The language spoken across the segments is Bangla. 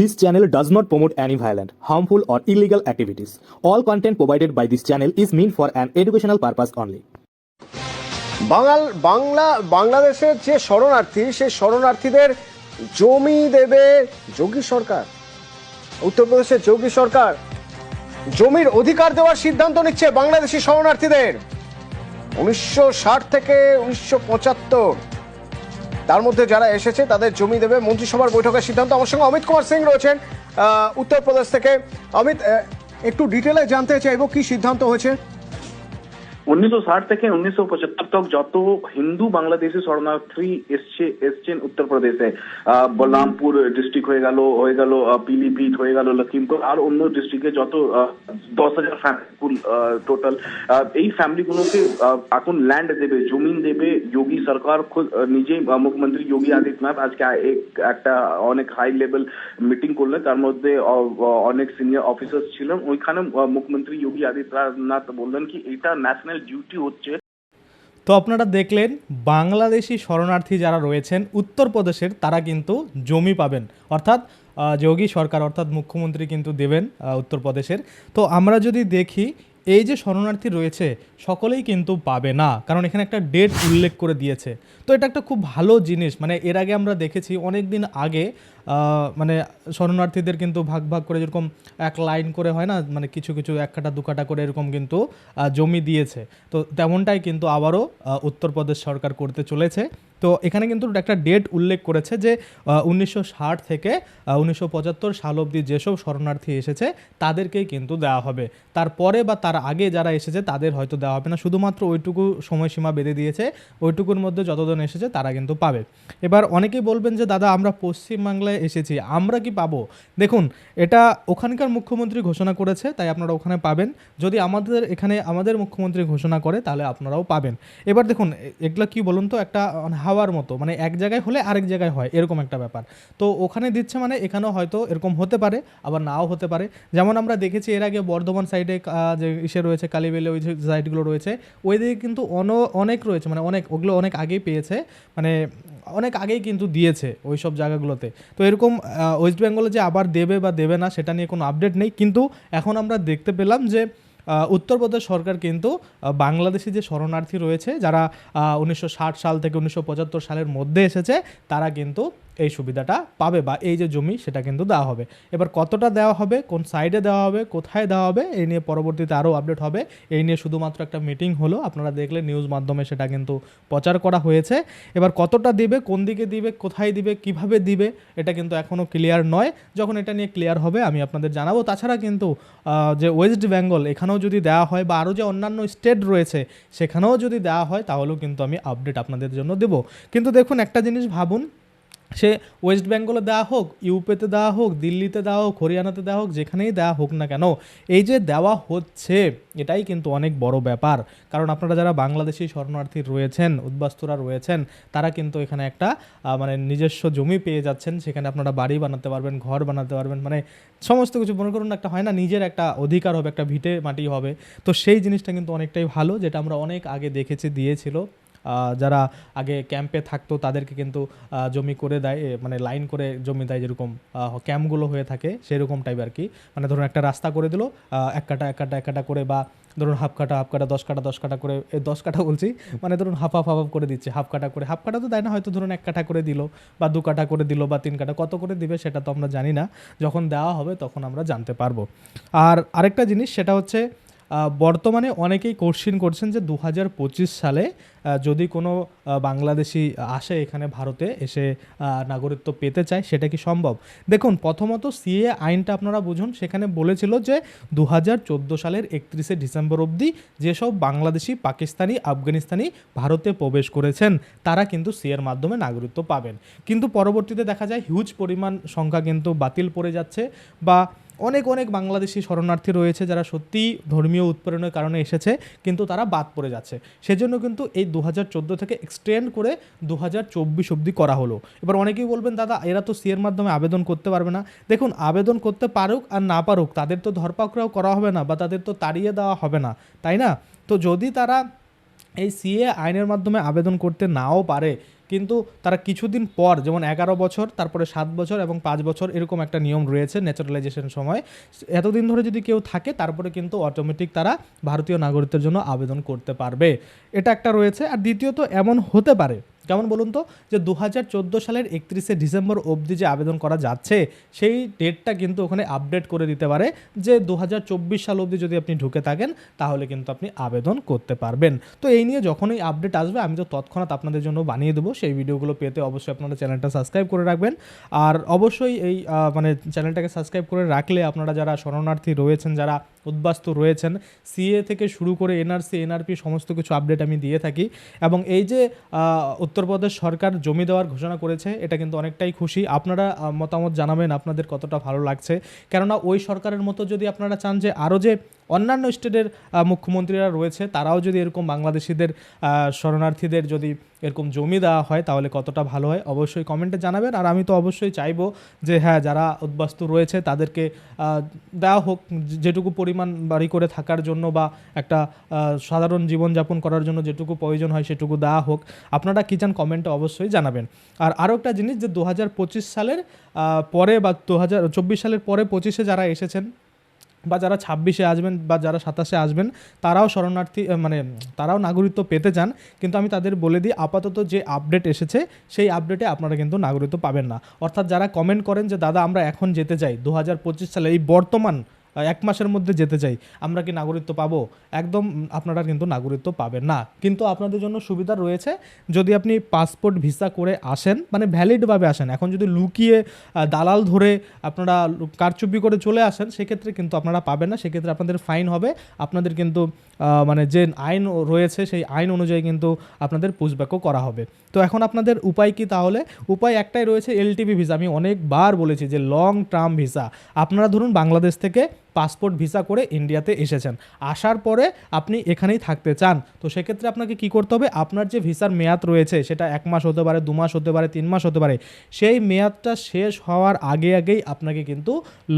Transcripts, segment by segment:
This channel does not promote any violent, harmful, or illegal activities. All content provided by this channel is meant for an educational purpose only. বাঙাল বাংলা বাংলাদেশের যে শরণার্থী সেই শরণার্থীদের জমি দেবে যোগী সরকার উত্তরপ্রদেশের যোগী সরকার জমির অধিকার দেওয়ার সিদ্ধান্ত নিচ্ছে বাংলাদেশি শরণার্থীদের উনিশশো ষাট থেকে উনিশশো পঁচাত্তর তার মধ্যে যারা এসেছে, তাদের জমি দেবে মন্ত্রিসভার বৈঠকের সিদ্ধান্ত। আমার সঙ্গে অমিত কুমার সিং রয়েছেন উত্তরপ্রদেশ থেকে। অমিত একটু ডিটেলে জানতে চাইব কি সিদ্ধান্ত হয়েছে? উনিশশো ষাট থেকে উনিশশো পঁচাত্তর তক যত হিন্দু বাংলাদেশি শরণার্থী এসছে এসছেন উত্তরপ্রদেশে আহ, বলরামপুর ডিস্ট্রিক্ট হয়ে গেল হয়ে গেল আহ, পিলিভিট হয়ে গেল লখিমপুর আর অন্য ডিস্ট্রিক্টে যত আহ, দশ হাজার ফ্যামিলি টোটাল এই ফ্যামিলিগুলোকে আহ, এখন ল্যান্ড দেবে জমিন দেবে যোগী সরকার খুদ আহ, নিজেই আহ, মুখ্যমন্ত্রী যোগী আদিত্যনাথ আজকে এক- একটা অনেক হাই লেভেল মিটিং করলেন তার মধ্যে অ- অ- অনেক সিনিয়র অফিসার্স ছিলেন। ওইখানে আহ, মুখ্যমন্ত্রী যোগী আদিত্যনাথ বললেন কি এটা ন্যাশনাল ডিউটি হচ্ছে তো আপনারা দেখলেন, বাংলাদেশি শরণার্থী যারা রয়েছেন, উত্তরপ্রদেশের তারা কিন্তু জমি পাবেন। অর্থাৎ যোগী সরকার অর্থাৎ মুখ্যমন্ত্রী কিন্তু দেবেন উত্তরপ্রদেশের। তো আমরা যদি দেখি, এই যে শরণার্থী রয়েছে, সকলেই কিন্তু পাবে না। কারণ এখানে একটা ডেট উল্লেখ করে দিয়েছে। তো এটা একটা খুব ভালো জিনিস। মানে এর আগে আমরা দেখেছি অনেক দিন আগে মানে শরণার্থীদের কিন্তু ভাগ ভাগ করে যেরকম এক লাইন করে হয় না মানে কিছু কিছু এক কাটা দু কাটা করে এরকম কিন্তু জমি দিয়েছে। তো তেমনটাই কিন্তু আবারও উত্তরপ্রদেশ সরকার করতে চলেছে। তো এখানে কিন্তু একটা ডেট উল্লেখ করেছে যে উনিশশো ষাট থেকে উনিশশো পঁচাত্তর সাল অবধি যেসব শরণার্থী এসেছে, তাদেরকেই কিন্তু দেওয়া হবে। তারপরে বা তার আগে যারা এসেছে, তাদের হয়তো দেওয়া হবে না। শুধুমাত্র ওইটুকু সময়সীমা বেঁধে দিয়েছে, ওইটুকুর মধ্যে যতজন এসেছে, তারা কিন্তু পাবে। এবার অনেকেই বলবেন যে, দাদা, আমরা পশ্চিমবাংলায় এসেছি। আমরা কি পাবো? দেখুন, এটা ওখানকার মুখ্যমন্ত্রী ঘোষণা করেছে, তাই আপনারা ওখানে পাবেন। যদি আমাদের এখানে আমাদের মুখ্যমন্ত্রী ঘোষণা করে, তাহলে আপনারাও পাবেন। এবার দেখুন, এগুলো কি বলুন তো, একটা হাওয়ার মতো মানে এক জায়গায় হলে আরেক জায়গায় হয়, এরকম একটা ব্যাপার। তো ওখানে দিচ্ছে মানে এখানেও হয়তো এরকম হতে পারে, আবার নাও হতে পারে। যেমন আমরা দেখেছি, এর আগে বর্ধমান সাইডে যে ইসে রয়েছে কালীবেলে ওই যে সাইডগুলো রয়েছে ওই দিকে কিন্তু অন- অনেক রয়েছে মানে অনেক, ওগুলো অনেক আগেই পেয়েছে। মানে অনেক আগেই কিন্তু দিয়েছে ওই সব জায়গাগুলোতে। তো এরকম ওয়েস্ট বেঙ্গলে যে আবার দেবে বা দেবে না, সেটা নিয়ে কোনো আপডেট নেই। কিন্তু এখন আমরা দেখতে পেলাম যে উত্তরপ্রদেশ সরকার কিন্তু বাংলাদেশি যে শরণার্থী রয়েছে, যারা উনিশশো ষাট সাল থেকে উনিশশো পঁচাত্তর সালের মধ্যে এসেছে, তারা কিন্তু এই সুবিধাটা পাবে বা এই যে জমি সেটা কিন্তু দেওয়া হবে। এবার কতটা দেওয়া হবে, কোন সাইডে দেওয়া হবে, কোথায় দেওয়া হবে, এই নিয়ে পরবর্তীতে আরও আপডেট হবে। এই নিয়ে শুধুমাত্র একটা মিটিং হলো, আপনারা দেখলে নিউজ মাধ্যমে সেটা কিন্তু প্রচার করা হয়েছে। এবার কতটা দিবে, কোন দিকে দিবে, কোথায় দিবে, কীভাবে দিবে, এটা কিন্তু এখনও ক্লিয়ার নয়। যখন এটা নিয়ে ক্লিয়ার হবে, আমি আপনাদের জানাব। তাছাড়া কিন্তু যে ওয়েস্ট বেঙ্গল এখানেও যদি দেওয়া হয় বা আরও যে অন্যান্য স্টেট রয়েছে, সেখানেও যদি দেওয়া হয়, তাহলেও কিন্তু আমি আপডেট আপনাদের জন্য দেবো। কিন্তু দেখুন, একটা জিনিস ভাবুন সে ওয়েস্ট বেঙ্গলে দেওয়া হোক, ইউপিতে দেওয়া হোক, দিল্লিতে দেওয়া হোক, হরিয়ানাতে দেওয়া হোক, যেখানেই দেওয়া হোক না কেন, এই যে দেওয়া হচ্ছে, এটাই কিন্তু অনেক বড় ব্যাপার। কারণ আপনারা যারা বাংলাদেশি শরণার্থী রয়েছেন, উদ্বাস্তুরা রয়েছেন, তারা কিন্তু এখানে একটা মানে নিজস্ব জমি পেয়ে যাচ্ছেন, সেখানে আপনারা বাড়ি বানাতে পারবেন, ঘর বানাতে পারবেন মানে সমস্ত কিছু, মনে করুন একটা হয় না, নিজের একটা অধিকার হবে, একটা ভিটে মাটি হবে। তো সেই জিনিসটা কিন্তু অনেকটাই ভালো, যেটা আমরা অনেক আগে দেখেছি, দিয়েছিল। যারা আগে ক্যাম্পে থাকতো, তাদেরকে কিন্তু জমি করে দেয় মানে লাইন করে জমি দেয় যেরকম ক্যাম্পগুলো হয়ে থাকে, সেরকম টাইপ আর কি মানে ধরুন একটা রাস্তা করে দিল এক কাটা এক কাটা এক কাটা করে বা ধরুন হাফ কাটা হাফ কাটা, দশ কাটা দশ কাটা করে দশ কাটা বলছি মানে ধরুন হাফ হাফ হাফ করে দিচ্ছে হাফ কাটা করে হাফ কাটা তো দেয় না, হয়তো ধরুন এক কাটা করে দিল বা দু কাটা করে দিল বা তিন কাটা কত করে দিবে সেটা তো আমরা জানি না। যখন দেওয়া হবে তখন আমরা জানতে পারব। আর আরেকটা জিনিস, সেটা হচ্ছে বর্তমানে অনেকেই কোশ্চিন করছেন যে দু হাজার পঁচিশ সালে যদি কোনো বাংলাদেশি আসে এখানে ভারতে, এসে নাগরিকত্ব পেতে চায়, সেটা কি সম্ভব? দেখুন, প্রথমত সিএ আইনটা আপনারা বুঝুন, সেখানে বলেছিল যে দু হাজার চোদ্দ সালের একত্রিশে ডিসেম্বর অবধি যেসব বাংলাদেশি, পাকিস্তানি, আফগানিস্তানি ভারতে প্রবেশ করেছেন, তারা কিন্তু সিএর মাধ্যমে নাগরিকত্ব পাবেন। কিন্তু পরবর্তীতে দেখা যায় হিউজ পরিমাণ সংখ্যা কিন্তু বাতিল পড়ে যাচ্ছে বা অনেক অনেক বাংলাদেশি শরণার্থী রয়েছে যারা সত্যিই ধর্মীয় উৎপীড়নের কারণে এসেছে, কিন্তু তারা বাদ পড়ে যাচ্ছে। সেজন্য কিন্তু এই দু হাজার চোদ্দ থেকে এক্সটেন্ড করে দু হাজার চব্বিশ অবধি করা হলো। এবার অনেকেই বলবেন, দাদা, এরা তো সিএর মাধ্যমে আবেদন করতে পারবে না। দেখুন, আবেদন করতে পারুক আর না পারুক, তাদের তো ধরপাকড়াও করা হবে না বা তাদের তো তাড়িয়ে দেওয়া হবে না, তাই না? তো যদি তারা এই সিএ আইনের মাধ্যমে আবেদন করতে নাও পারে, কিন্তু তারা কিছুদিন পর, যেমন এগারো বছর, তারপরে সাত বছর এবং পাঁচ বছর এরকম একটা নিয়ম রয়েছে ন্যাচারালাইজেশন সময়। এতদিন ধরে যদি কেউ থাকে, তারপরে কিন্তু অটোমেটিক তারা ভারতীয় নাগরিকদের জন্য আবেদন করতে পারবে। এটা একটা রয়েছে। আর দ্বিতীয়ত, এমন হতে পারে কেমন বলুন তো? যে দু হাজার চোদ্দ সালের একত্রিশে ডিসেম্বর অবধি যে আবেদন করা যাচ্ছে সেই ডেটটা কিন্তু ওখানে আপডেট করে দিতে পারে যে দু হাজার চব্বিশ সাল অবধি যদি আপনি ঢুকে থাকেন তাহলে কিন্তু আপনি আবেদন করতে পারবেন। তো এই নিয়ে যখনই আপডেট আসবে আমি তো তৎক্ষণাৎ আপনাদের জন্য বানিয়ে দেবো। সেই ভিডিওগুলো পেতে অবশ্যই আপনারা চ্যানেলটা সাবস্ক্রাইব করে রাখবেন। আর অবশ্যই এই মানে চ্যানেলটাকে সাবস্ক্রাইব করে রাখলে আপনারা যারা শরণার্থী রয়েছেন যারা উদ্বাস্তু রয়েছেন সিএ থেকে শুরু করে এনআরসি এনআরপি সমস্ত কিছু আপডেট আমি দিয়ে থাকি। এবং এই যে আহ, উত্তরপ্রদেশ সরকার জমি দেওয়ার ঘোষণা করেছে, এটা কিন্তু অনেকটাই খুশি। আপনারা মতামত জানাবেন আপনাদের কতটা ভালো লাগছে। কেননা ওই সরকারের মতো যদি আপনারা চান যে আরও যে অন্যান্য স্টেটের মুখ্যমন্ত্রীরা রয়েছে, তারাও যদি এরকম বাংলাদেশিদের শরণার্থীদের যদি এরকম জমি দেওয়া হয়, তাহলে কতটা ভালো হয়? অবশ্যই কমেন্টে জানাবেন। আর আমি তো অবশ্যই চাইব যে হ্যাঁ যারা উদ্বাস্তু রয়েছে, তাদেরকে দেওয়া হোক যেটুকু পরিমাণ বাড়ি করে থাকার জন্য বা একটা সাধারণ জীবনযাপন করার জন্য যেটুকু প্রয়োজন হয়, সেটুকু দেওয়া হোক। আপনারা কী চান কমেন্টে অবশ্যই জানাবেন। আর আরও একটা জিনিস যে দু হাজার পঁচিশ সালের পরে বা দু হাজার চব্বিশ সালের পরে পঁচিশে যারা এসেছেন বা যারা ছাব্বিশে আসবেন বা যারা সাতাশে আসবেন, তারাও শরণার্থী মানে তারাও নাগরিকত্ব পেতে চান। কিন্তু আমি তাদের বলে দিই, আপাতত যে আপডেট এসেছে, সেই আপডেটে আপনারা কিন্তু নাগরিকত্ব পাবেন না। অর্থাৎ যারা কমেন্ট করেন যে, দাদা, আমরা এখন যেতে চাই। দু হাজার পঁচিশ সালে এই বর্তমান এক মাসের মধ্যে যেতে চাই, আমরা কি নাগরিকত্ব পাবো? একদম আপনারা কিন্তু নাগরিকত্ব পাবেন না। কিন্তু আপনাদের জন্য সুবিধা রয়েছে, যদি আপনি পাসপোর্ট, ভিসা করে আসেন মানে ভ্যালিডভাবে আসেন, এখন যদি লুকিয়ে দালাল ধরে আপনারা কারচুপি করে চলে আসেন, সেক্ষেত্রে কিন্তু আপনারা পাবেন না, সেক্ষেত্রে আপনাদের ফাইন হবে। আপনাদের কিন্তু মানে যে আইন রয়েছে, সেই আইন অনুযায়ী কিন্তু আপনাদের পুষব্যাকও করা হবে। তো এখন আপনাদের উপায় কি তাহলে? উপায় একটাই রয়েছে এলটিভি ভিসা আমি অনেকবার বলেছি যে লং টার্ম ভিসা আপনারা ধরুন বাংলাদেশ থেকে পাসপোর্ট ভিসা করে ইন্ডিয়াতে এসেছেন। আসার পরে আপনি এখানেই থাকতে চান। তো সেক্ষেত্রে আপনাকে কি করতে হবে? আপনার যে ভিসার মেয়াদ রয়েছে, সেটা এক মাস হতে পারে, দু মাস হতে পারে, তিন মাস হতে পারে, সেই মেয়াদটা শেষ হওয়ার আগে আগেই আপনাকে কিন্তু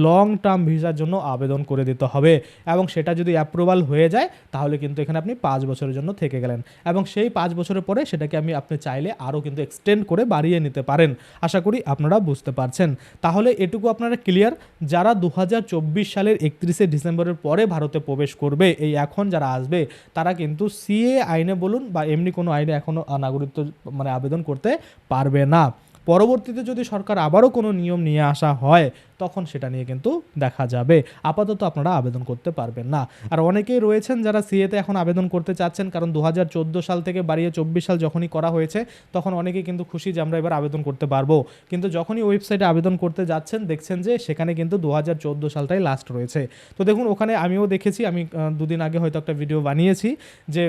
লং টার্ম ভিসার জন্য আবেদন করে দিতে হবে। এবং সেটা যদি অ্যাপ্রুভাল হয়ে যায়, তাহলে কিন্তু এখানে আপনি পাঁচ বছরের জন্য থেকে গেলেন। এবং সেই পাঁচ বছরের পরে সেটাকে আমি আপনি চাইলে আরও কিন্তু এক্সটেন্ড করে বাড়িয়ে নিতে পারেন। আশা করি আপনারা বুঝতে পারছেন। তাহলে এটুকু আপনারা ক্লিয়ার যারা দু হাজার চব্বিশ সালের একত্রিশে ডিসেম্বরের পরে ভারতে প্রবেশ করবে। এই এখন যারা আসবে, তারা কিন্তু সিএ আইনে বলুন বা এমনি কোনো আইনে এখনও নাগরিকত্ব মানে আবেদন করতে পারবে না। পরবর্তীতে যদি সরকার আবারও কোনো নিয়ম নিয়ে আসা হয়, তখন সেটা নিয়ে কিন্তু দেখা যাবে। আপাতত আপনারা আবেদন করতে পারবেন না। আর অনেকেই রয়েছেন যারা সিএতে এখন আবেদন করতে চাচ্ছেন, কারণ দু হাজার চোদ্দ সাল থেকে বাড়িয়ে চব্বিশ সাল যখনই করা হয়েছে, তখন অনেকেই কিন্তু খুশি যে আমরা এবার আবেদন করতে পারব। কিন্তু যখনই ওয়েবসাইটে আবেদন করতে যাচ্ছেন, দেখছেন যে সেখানে কিন্তু দু হাজার চোদ্দ সালটাই লাস্ট রয়েছে। তো দেখুন, ওখানে আমিও দেখেছি, আমি দুদিন আগে হয়তো একটা ভিডিও বানিয়েছি যে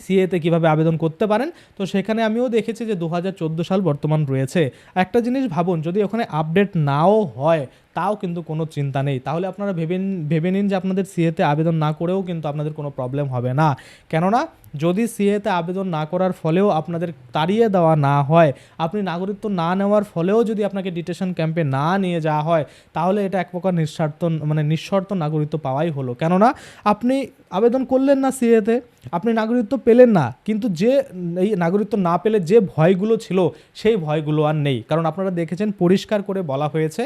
সিএতে কীভাবে আবেদন করতে পারেন? তো সেখানে আমিও দেখেছি যে দু হাজার চোদ্দ সাল বর্তমান রয়েছে। একটা জিনিস ভাবুন, যদি ওখানে আপডেট নাও হয় তাও কিন্তু কোনো চিন্তা নেই। তাহলে আপনারা ভেবে ভেবে নিন যে আপনাদের সিএতে আবেদন না করেও কিন্তু আপনাদের কোনো প্রবলেম হবে না। কেননা, যদি সিএতে আবেদন না করার ফলেও আপনাদের তাড়িয়ে দেওয়া না হয়, আপনি নাগরিকত্ব না নেওয়ার ফলেও যদি আপনাকে ডিটেশন ক্যাম্পে না নিয়ে যাওয়া হয়, তাহলে এটা এক প্রকার নিঃস্বার্থ মানে নিঃশর্ত নাগরিকত্ব পাওয়াই হলো। কেননা, আপনি আবেদন করলেন না সিএতে, আপনি নাগরিকত্ব পেলেন না, কিন্তু যে, এই নাগরিকত্ব না পেলে যে ভয়গুলো ছিল, সেই ভয়গুলো আর নেই। কারণ আপনারা দেখেছেন, পরিষ্কার করে বলা হয়েছে,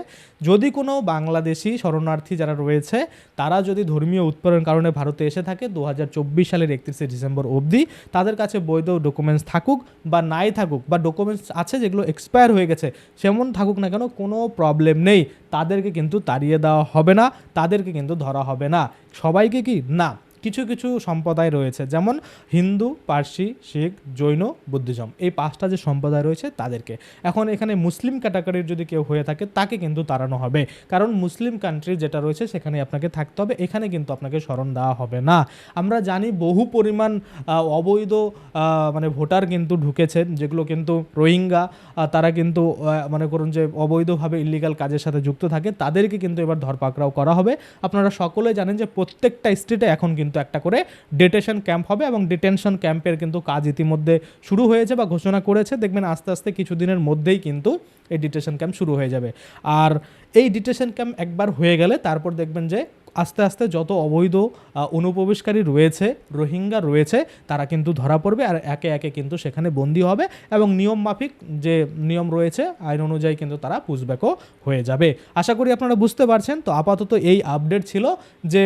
যদি কোনো বাংলাদেশি শরণার্থী যারা রয়েছে, তারা যদি ধর্মীয় উৎপাদন কারণে ভারতে এসে থাকে দু হাজার চব্বিশ সালের একত্রিশে ডিসেম্বর অবধি তাদের কাছে বৈধ ডকুমেন্টস থাকুক বা নাই থাকুক, বা ডকুমেন্টস আছে যেগুলো এক্সপায়ার হয়ে গেছে, সেমন থাকুক না কেন, কোনো প্রবলেম নেই। তাদেরকে কিন্তু তাড়িয়ে দেওয়া হবে না, তাদেরকে কিন্তু ধরা হবে না। সবাইকে কি? না। কিছু কিছু সম্প্রদায় রয়েছে, যেমন হিন্দু, পার্সি, শিখ, জৈন, বুদ্ধিজম। এই পাঁচটা যে সম্প্রদায় রয়েছে তাদেরকে। এখন এখানে মুসলিম ক্যাটাগরির যদি কেউ হয়ে থাকে, তাকে কিন্তু তাড়ানো হবে। কারণ মুসলিম কান্ট্রি যেটা রয়েছে, সেখানে আপনাকে থাকতে হবে। এখানে কিন্তু আপনাকে স্মরণ দেওয়া হবে না। আমরা জানি বহু পরিমাণ অবৈধ মানে ভোটার কিন্তু ঢুকেছে যেগুলো কিন্তু রোহিঙ্গা তারা কিন্তু মনে করুন যে অবৈধভাবে ইলিগাল কাজের সাথে যুক্ত থাকে। তাদেরকে কিন্তু এবার ধরপাকড়াও করা হবে। আপনারা সকলে জানেন যে প্রত্যেকটা স্টেটে এখন কিন্তু একটা করে ডিটেশন ক্যাম্প হবে এবং ডিটেনশন ক্যাম্পের কিন্তু কাজ ইতিমধ্যে শুরু হয়েছে বা ঘোষণা করেছে। দেখবেন আস্তে আস্তে কিছুদিনের মধ্যেই কিন্তু এই ডিটেশন ক্যাম্প শুরু হয়ে যাবে। আর এই ডিটেশন ক্যাম্প একবার হয়ে গেলে তারপর দেখবেন যে আস্তে আস্তে যত অবৈধ অনুপ্রবেশকারী রয়েছে, রোহিঙ্গা রয়েছে, তারা কিন্তু ধরা পড়বে আর একে একে কিন্তু সেখানে বন্দী হবে এবং নিয়ম মাফিক যে নিয়ম রয়েছে, আইন অনুযায়ী কিন্তু তারা পুষব্যাকও হয়ে যাবে। আশা করি আপনারা বুঝতে পারছেন। তো আপাতত এই আপডেট ছিল যে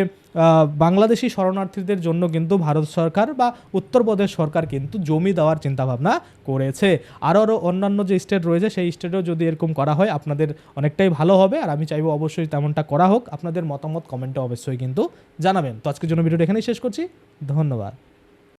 বাংলাদেশি শরণার্থীদের জন্য কিন্তু ভারত সরকার বা উত্তরপ্রদেশ সরকার কিন্তু জমি দেওয়ার চিন্তাভাবনা করেছে। আরও আরও অন্যান্য যে স্টেট রয়েছে, সেই স্টেটেও যদি এরকম করা হয়, আপনাদের অনেকটাই ভালো হবে। আর আমি চাইব অবশ্যই তেমনটা করা হোক। আপনাদের মতামত কমেন্টে অবশ্যই কিন্তু জানাবেন। তো আজকের জন্য ভিডিওটা এখানেই শেষ করছি। ধন্যবাদ।